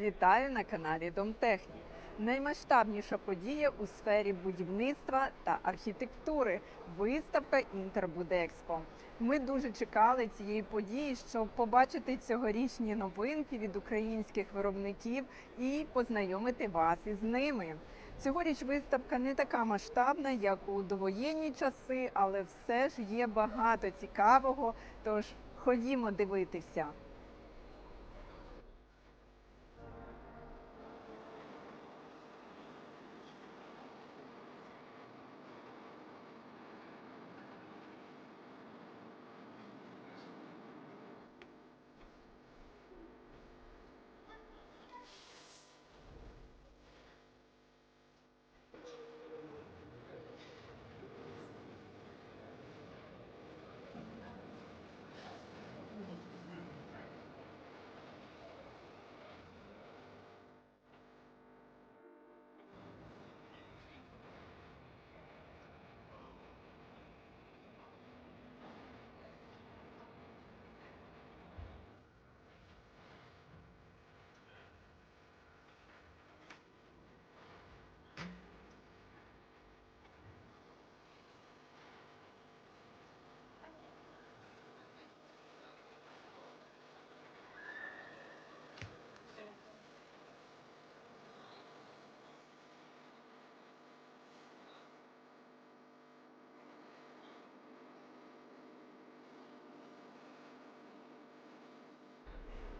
Вітаю на каналі Домтехнік. Наймасштабніша подія у сфері будівництва та архітектури виставка Інтербудекспо. Ми дуже чекали цієї події, щоб побачити цьогорічні новинки від українських виробників і познайомити вас із ними. Цьогоріч виставка не така масштабна, як у довоєнні часи, але все ж є багато цікавого. Тож ходімо дивитися.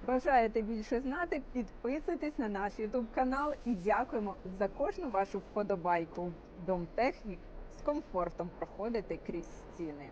Бажаєте більше знати? Підписуйтесь на наш YouTube канал і дякуємо за кожну вашу вподобайку. Дом технік з комфортом проходити крізь стіни.